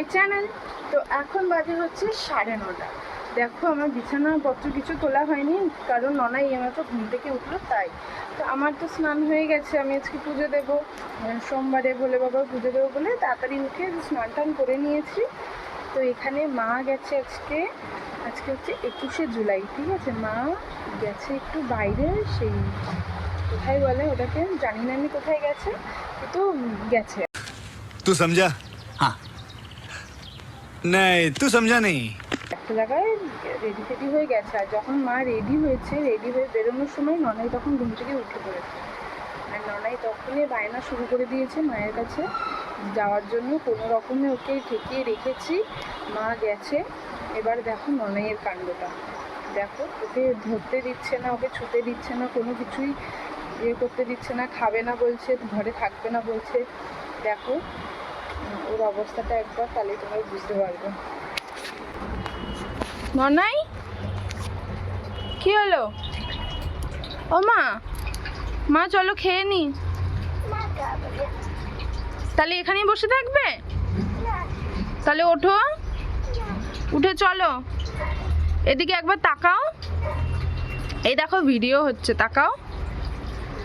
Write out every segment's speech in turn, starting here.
My channel তো এখন বাজে হচ্ছে সাড়ে নটা। দেখো আমার বিছানাপত্র কিছু তোলা হয়নি কারণ ননাই আমার তো ঘুম থেকে উঠল তাই। তো আমার তো স্নান হয়ে গেছে আমি আজকে পুজো দেবো। সোমবারে বলে বাবা পুজো দেবো বলে তাড়াতাড়ি উঠে স্নান টান করে নিয়েছি। তো এখানে মা গেছে আজকে আজকে হচ্ছে একুশে জুলাই ঠিক আছে? মা গেছে একটু বাইরে সেই কোথায় বলে ওটাকে জানি না আমি কোথায় গেছে কিন্তু গেছে। তো সমঝা হ্যাঁ नहीं तू समझा नहीं একটা জায়গায় রেডি ফেডি হয়ে গেছে আর যখন মা রেডি হয়েছে রেডি হয়ে বেরোনোর সময় ননাই তখন ঘুম থেকে উঠে পড়েছে আর ননাই তখনই বায়না শুরু করে দিয়েছে মায়ের কাছে যাওয়ার জন্য কোনো রকমে ওকে ঠেকিয়ে রেখেছি মা গেছে এবার দেখো ননাইয়ের কাণ্ডটা দেখো ওকে ধরতে দিচ্ছে না ওকে ছুতে দিচ্ছে না কোনো কিছুই ইয়ে করতে দিচ্ছে না খাবে না বলছে ঘরে থাকবে না বলছে দেখো উম, ওর অবস্থাটা একবার তাহলে তোমরা বুঝতে পারবে। ননাই কি হলো? ও মা মা চলো খেয়ে নি। তাহলে এখানেই বসে থাকবে? তাহলে ওঠো। উঠে চলো। এদিকে একবার তাকাও। এই দেখো ভিডিও হচ্ছে, তাকাও।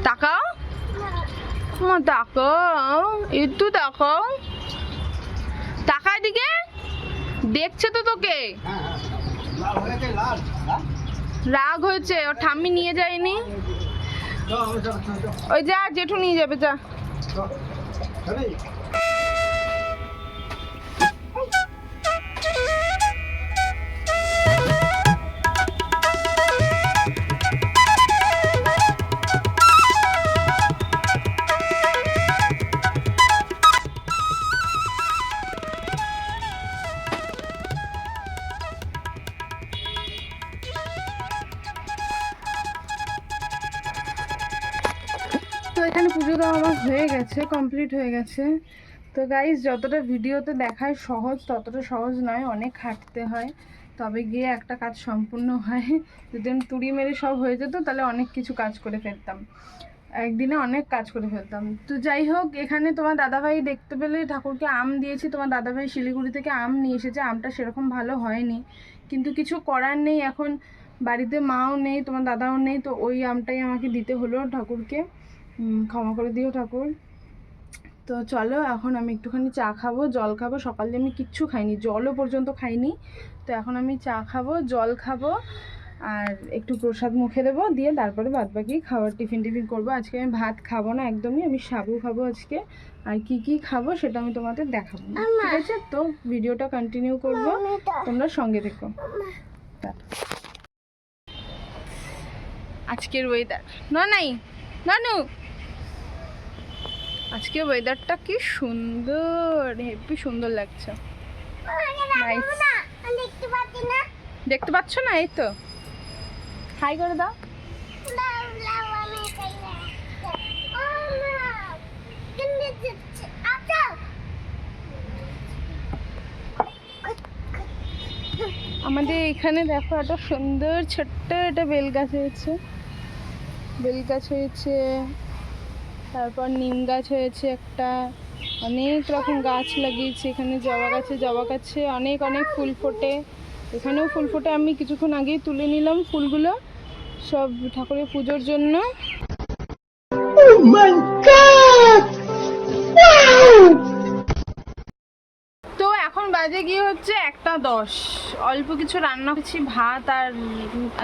তাকাও। মা, তাকাও। একটু তাকাও। তাকা দিকে? দেখছে তো তোকে। রাগ হয়েছে, ওর ঠাম্মি নিয়ে যায়নি। ওই যা, জেঠু নিয়ে যাবে, যা। এখানে পুজো দেওয়া আমার হয়ে গেছে কমপ্লিট হয়ে গেছে। তো গাইজ যতটা ভিডিওতে দেখায় সহজ, ততটা সহজ নয়, অনেক খাটতে হয়। তবে গিয়ে একটা কাজ সম্পূর্ণ হয়, যদি আমি তুড়ি মেরে সব হয়ে যেত, তাহলে অনেক কিছু কাজ করে ফেলতাম। একদিনে অনেক কাজ করে ফেলতাম। তো যাই হোক, এখানে তোমার দাদাভাই দেখতে পেলে ঠাকুরকে আম দিয়েছি। তোমার দাদাভাই শিলিগুড়ি থেকে আম নিয়ে এসেছে। আমটা সেরকম ভালো হয়নি। কিন্তু কিছু করার নেই এখন। বাড়িতে মাও নেই, তোমার দাদাও নেই, তো ওই আমটাই আমাকে দিতে হলো ঠাকুরকে। ক্ষমা করে দিও ঠাকুর। তো চলো এখন আমি একটুখানি চা খাব জল খাব। সকালে আমি কিচ্ছু খাইনি জলও পর্যন্ত খাইনি। তো এখন আমি চা খাব জল খাব আর একটু প্রসাদ মুখে দেবো দিয়ে তারপরে বাদ বাকি খাবার টিফিন টিফিন করব। আজকে আমি ভাত খাব না একদমই আমি সাবু খাব আজকে। আর কি কি খাব সেটা আমি তোমাদের দেখাবো। ঠিক আছে? তো ভিডিওটা কন্টিনিউ করব। তোমরা সঙ্গে দেখো আজকের ওয়েদার না নাই নানু। আজকে ওয়েদারটা কি সুন্দর, হেভি সুন্দর লাগছে। দেখতে পাচ্ছি না, এই তো। হাই করে দাও। আমাদের এখানে দেখো একটা সুন্দর ছোট্ট একটা বেল গাছ হয়েছে। বেল গাছ হয়েছে তারপর নিম গাছ হয়েছে একটা। অনেক রকম গাছ লাগিয়েছি এখানে জবা গাছে জবা গাছে অনেক অনেক ফুল ফোটে। এখানেও ফুল ফোটে আমি কিছুক্ষণ আগেই তুলে নিলাম ফুলগুলো সব ঠাকুরের পুজোর জন্য। তো এখন বাজে গিয়ে হচ্ছে একটা দশ। অল্প কিছু রান্না করছি ভাত আর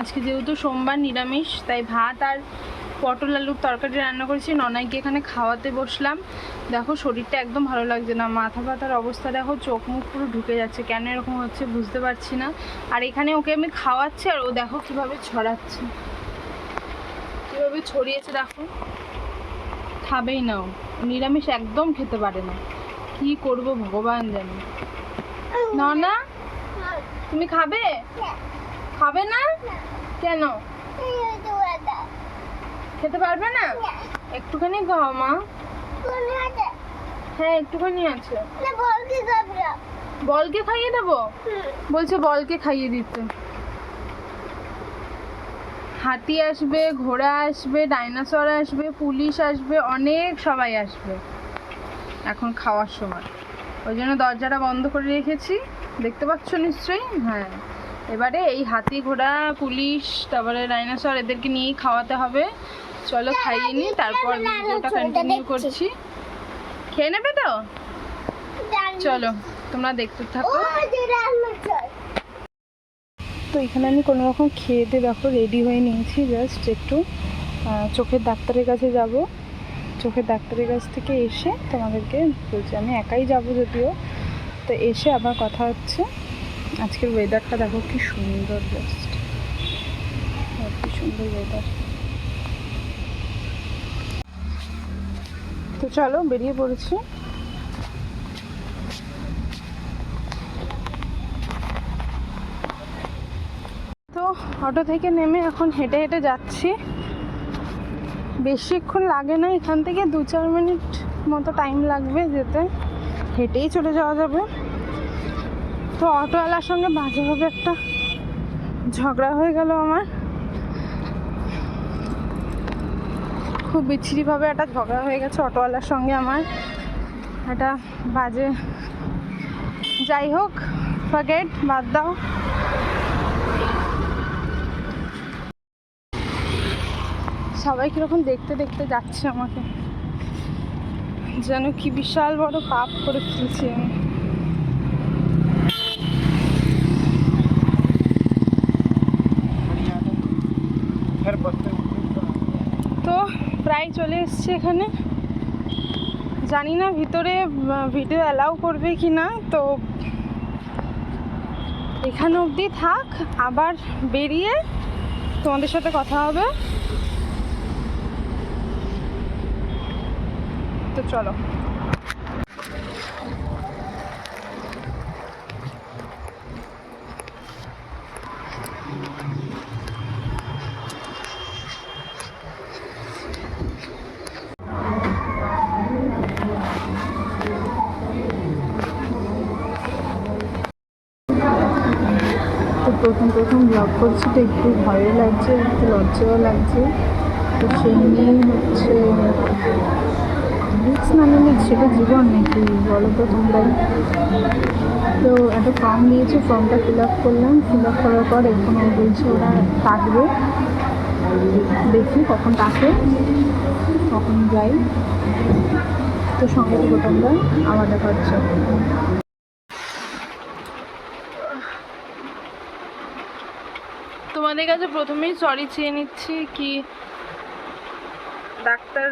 আজকে যেহেতু সোমবার নিরামিষ তাই ভাত আর পটল আলুর তরকারি রান্না করেছি ননাইকে এখানে খাওয়াতে বসলাম। দেখো শরীরটা একদম ভালো লাগছে না মাথা ব্যথার অবস্থা। দেখো চোখ মুখ পুরো ঢুকে যাচ্ছে কেন এরকম হচ্ছে বুঝতে পারছি না। আর এখানে ওকে আমি খাওয়াচ্ছি আর ও দেখো কীভাবে ছড়াচ্ছে। কীভাবে ছড়িয়েছে দেখো। খাবেই না ও। নিরামিষ একদম খেতে পারে না। কি করব ভগবান জানে। না না তুমি খাবে? খাবে না? কেন? খেতে পারবে না? একটুখানি খাও মা। হ্যাঁ একটুখানি আছে। বলকে খাইয়ে দেবো? বলছে বলকে খাইয়ে দিতে। হাতি আসবে ঘোড়া আসবে ডাইনোসর আসবে পুলিশ আসবে অনেক সবাই আসবে। এখন খাওয়ার সময়। ওই জন্য দরজাটা বন্ধ করে রেখেছি। দেখতে পাচ্ছ নিশ্চয়ই? হ্যাঁ। এবারে এই হাতি ঘোড়া পুলিশ তারপরে ডাইনোসর এদেরকে নিয়েই খাওয়াতে হবে। চলো খাইয়ে নি তারপর ভিডিওটা কন্টিনিউ করছি। খেয়ে নেবে তো? চলো, তোমরা দেখতে থাকো। তো এখানে আমি কোনো রকম খেয়ে দিয়ে দেখো রেডি হয়ে নিয়েছি জাস্ট একটু। চোখের ডাক্তারের কাছে যাব। চোখের ডাক্তারের কাছ থেকে এসে তোমাদেরকে বলছি, আমি একাই যাব যদিও। তো এসে আবার কথা হচ্ছে। আজকের ওয়েদারটা দেখো কি সুন্দর জাস্ট কি সুন্দর ওয়েদার তো চলো, বেরিয়ে পড়েছি। তো অটো থেকে নেমে এখন হেঁটে হেঁটে যাচ্ছি। বেশিক্ষণ লাগে না, এখান থেকে দু চার মিনিট মতো টাইম লাগবে যেতে। হেঁটেই চলে যাওয়া যাবে। তো অটোওয়ালার সঙ্গে বাজেভাবে একটা ঝগড়া হয়ে গেল আমার। খুব বিচ্ছিরিভাবে একটা ঝগড়া হয়ে গেছে অটোওয়ালার সঙ্গে আমার। একটা বাজে যাই হোক ফগেট বাদ দাও। সবাই কীরকম দেখতে দেখতে যাচ্ছে আমাকে। যেন কি বিশাল বড় পাপ করে ফেলছি আমি তো প্রায় চলে এসছে এখানে। জানি না ভিতরে ভিডিও অ্যালাউ করবে কি না তো এখানে অবধি থাক, আবার বেরিয়ে তোমাদের সাথে কথা হবে। তো চলো। প্রথম প্রথম ব্লগ করছি তো একটু ভয়ও লাগছে, একটু লজ্জাও লাগছে। তো সেই নিয়েই হচ্ছে রিক্স না নিলে সেটা জীবন নাকি বলো তো তোমরাই। তো একটা ফর্ম দিয়েছে ফর্মটা ফিল আপ করলাম। ফিল আপ করার পর এখন বলছে ওরা ডাকবে দেখি কখন ডাকে কখন যাই তো সঙ্গে থেকে তোমরা আমার দেখা তোমাদের কাছে প্রথমেই সরি চেয়ে নিচ্ছি কি ডাক্তার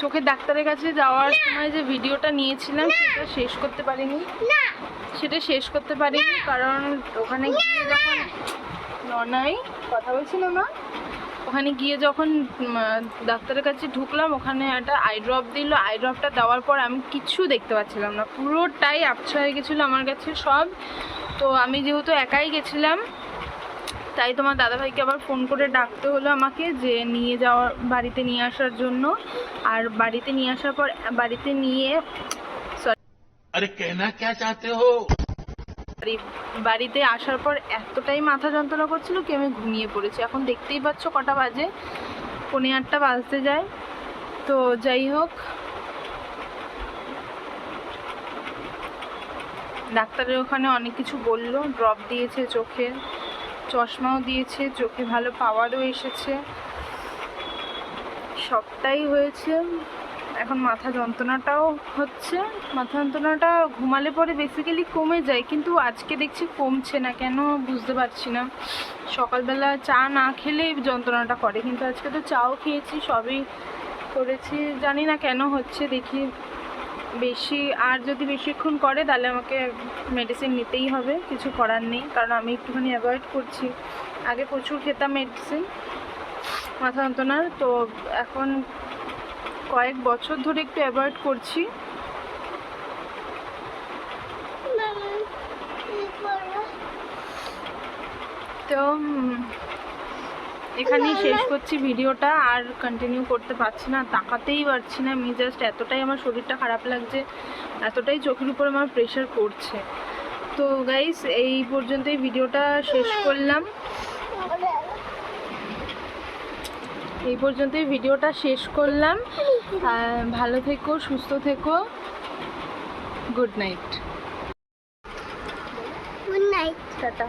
চোখের ডাক্তারের কাছে যাওয়ার সময় যে ভিডিওটা নিয়েছিলাম সেটা শেষ করতে পারিনি। না। সেটা শেষ করতে পারিনি কারণ ওখানে গিয়ে যখন ননাই কথা বলছিলাম না ওখানে গিয়ে যখন ডাক্তারের কাছে ঢুকলাম ওখানে একটা আই ড্রপ দিল। আই ড্রপটা দেওয়ার পর আমি কিছু দেখতে পাচ্ছিলাম না। পুরোটাই আবছা হয়ে গেছিল আমার কাছে সব। তো আমি যেহেতু একাই গেছিলাম তাই তোমার দাদাভাইকে আবার ফোন করে ডাকতে হলো আমাকে যে নিয়ে যাওয়ার বাড়িতে নিয়ে আসার জন্য। আর বাড়িতে নিয়ে আসার পর বাড়িতে নিয়ে আরে কেনা কে চাতে হো? বাড়িতে আসার পর এতটাই মাথা যন্ত্রণা করছিল কি আমি ঘুমিয়ে পড়েছি। এখন দেখতেই পাচ্ছ কটা বাজে পনেরো আটটা বাজতে যায়। তো যাই হোক ডাক্তারের ওখানে অনেক কিছু বলল ড্রপ দিয়েছে চোখের চশমাও দিয়েছে, চোখে ভালো পাওয়ারও এসেছে। সবটাই হয়েছে। এখন মাথা যন্ত্রণাটাও হচ্ছে। মাথা যন্ত্রণাটা ঘুমালে পরে বেসিক্যালি কমে যায়, কিন্তু আজকে দেখছি কমছে না, কেন বুঝতে পারছি না। সকালবেলা চা না খেলে যন্ত্রণাটা করে, কিন্তু আজকে তো চাও খেয়েছি, সবই করেছি। জানি না কেন হচ্ছে, দেখি বেশি আর যদি বেশিক্ষণ করে তাহলে আমাকে মেডিসিন নিতেই হবে কিছু করার নেই কারণ আমি একটুখানি অ্যাভয়েড করছি। আগে প্রচুর খেতাম মেডিসিন মাথা যন্ত্রণার তো এখন কয়েক বছর ধরে একটু অ্যাভয়েড করছি। তো এখানেই শেষ করছি ভিডিওটা আর কন্টিনিউ করতে পারছি না তাকাতেই পারছি না। আমি জাস্ট এতটাই আমার শরীরটা খারাপ লাগছে এতটাই চোখের উপর আমার প্রেশার পড়ছে। তো গাইস এই পর্যন্তই ভিডিওটা শেষ করলাম। এই পর্যন্তই ভিডিওটা শেষ করলাম। ভালো থেকো সুস্থ থেকো। Good night good night tata